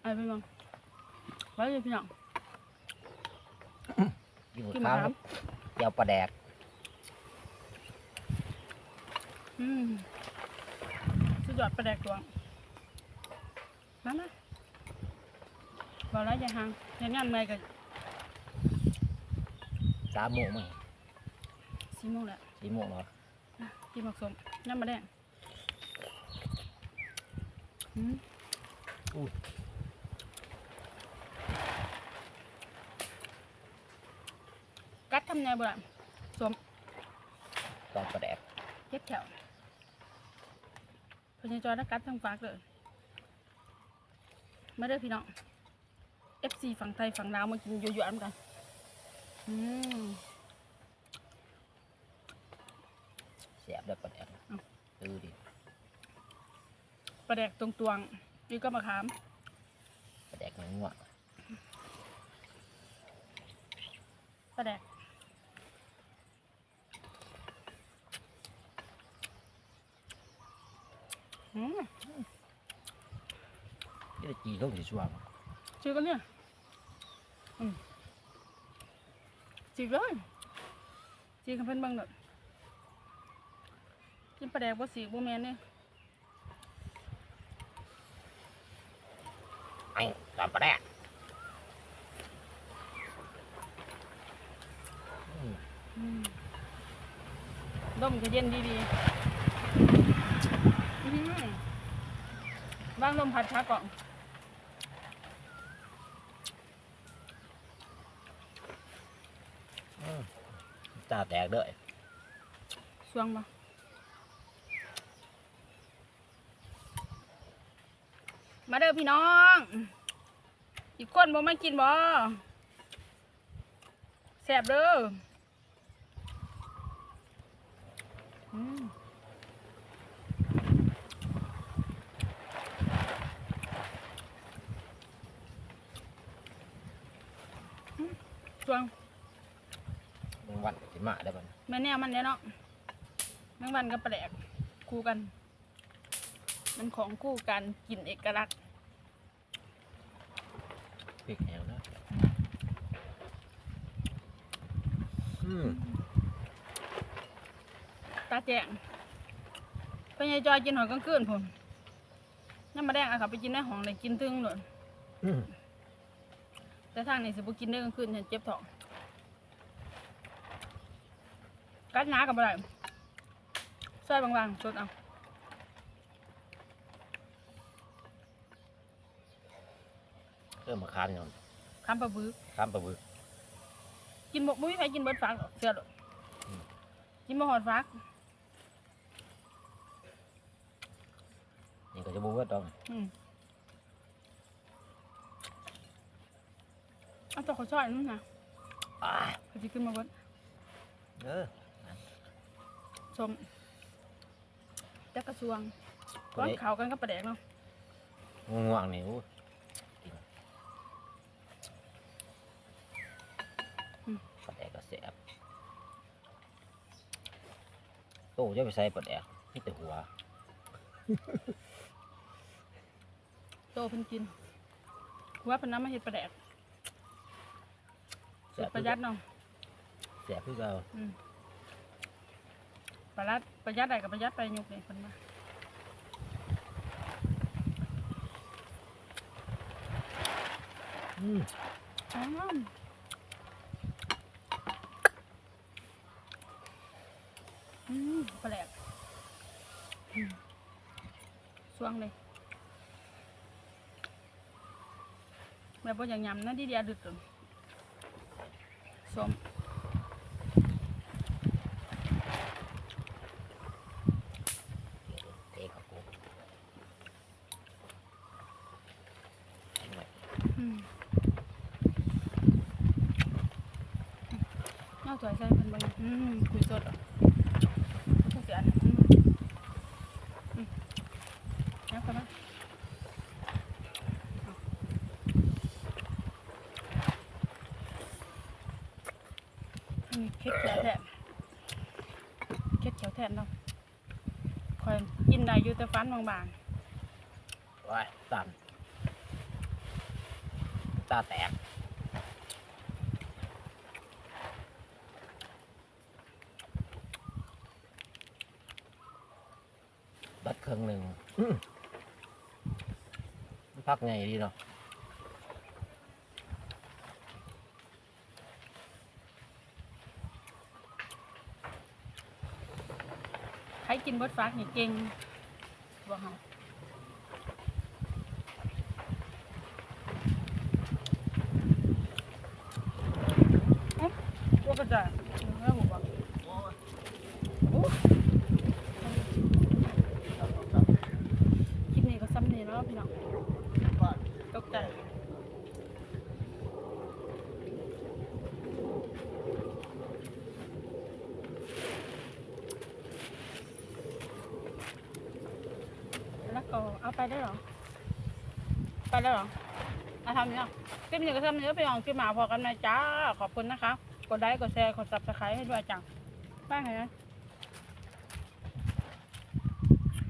ไอ้พี่น้องไว้เลยพี่น้องกินหมดกินข้าวมะขามเจียวปลาแดกอืมสุดยอดประแดกตัวมามาบอกแล้วอย่าห่างอย่างงั้นไม่ก็สามโมงมั้งสี่โมงแล้วสี่โมงเหรออะกินหมักสมน้ำมาแดงอืมกัด ทำไงบ่ล่ะสวมตอนปลาแดกเย็บแถวพญาจอยนักกัดทั้งฝากเลยมาเด้อพี่น้อง FC ฝั่งไทยฝั่งลาวมากินยั่วๆกันอืมเสียบได้ปลาแดกอ้าวดูดิปลาแดกตรงตวงนี่ก็มะขามปลาแดกมันง่วงปลาแดก อืมนี่จะจีเขาสิช่วงชื่อกันเนี่ยอืมจีเลยจีกันเพิ่นเบิ่งหน่อยกินปลาแดกบ่สีบ่แม่นเนี่ยไอ้ตอนปลาแดกอืมอืมดมก็เย็นดีๆอื้อหือ วางลมพัดชักก่อนอืมตาแตกด้วยสวงบ่มาเด้อพี่น้อง อีกคนบ่มากินบ่แซ่บเด้ออืมอื มสวงมึงวันสิมาได้ป่ะแม่เนี่ยมันเนี่ยเนาะแมงวันกับปลาแดกคู่กัน มันของคู่กันกลิ่นเอกลักษณ์พริกแห้งนะอืมตาแจงเป็นยายจอยกินหอยกลางคืนผมน้ำมาแดงเอาเขาไปกินในห้องเลยกินตึงเลยอืม แต่ทางนี้สิบุกินได้กลางคืนฉันเจ็บท้องกัดหนากับอะไรซอยบางๆสดเอาเริ่มมาคานก่อนคำปลาบึกข้ามปลาบึกกินหมกมุ้ยไปกินเบิดฟักหรอกเสือหรอกอืมกินมะฮอดฟักนี่ก็จะบูว่าตองอืม เอาตัวเขาช่อยนู่นนะอ่าเขาจะขึ้นมาเบิดเออชมจักกระทรวงตัก้วอนนี้เขากันก็ประแดกเนาะง่วงๆนี่อู้กินปลาแดกก็เสียบโต้จะไปใส่ปลาแดกนี่แต่หัว โตเพิ่นกินว่าเพิ่นน้ำมาเห็ดประแดก สุดประหยัดเนาะเสียบคือเราอืมประหยัดประหยัดได้กับประหยัดไปยุกเนี่เพิ่นมาอืมอ้าวอืมประแดกอืมสวงเลยแบบว่าอย่างยำนะที่เดียวดึกเลย ส้มเทกับกูอืมเอาถอยใส่เพิ่นเบ่งอืมคุยสดเหรอต้องเสียอันอืมอืมเอาเข้ามาอันนี้ เค็ดแถวแทนเค็ดแถวแทนเนาะคอยกินได้อยู่แต่ฟันบางว้ายตันๆตาแตกบัดเครื่องหนึ่งอื้อมันพักไงดีเนาะ ใคร กินเบิดฟักนี่เก่งบ่เฮาเอ๊ะตัวกระจายแม่บอกว่าโอ้คลิปนี้ก็ซ้ำนี่แล้วพี่น้องตกใจแล้วก็ เอาไปได้หรอ ไปได้หรอมาทำเนี่ยคลิปนี้ก็ทำเนื้อไปลองคลิปหมาพอกันไหมจ้า ขอบคุณนะคะ กดไลค์ กดแชร์ กดซับสไครต์ให้ด้วยจ้าบ้างไงนะ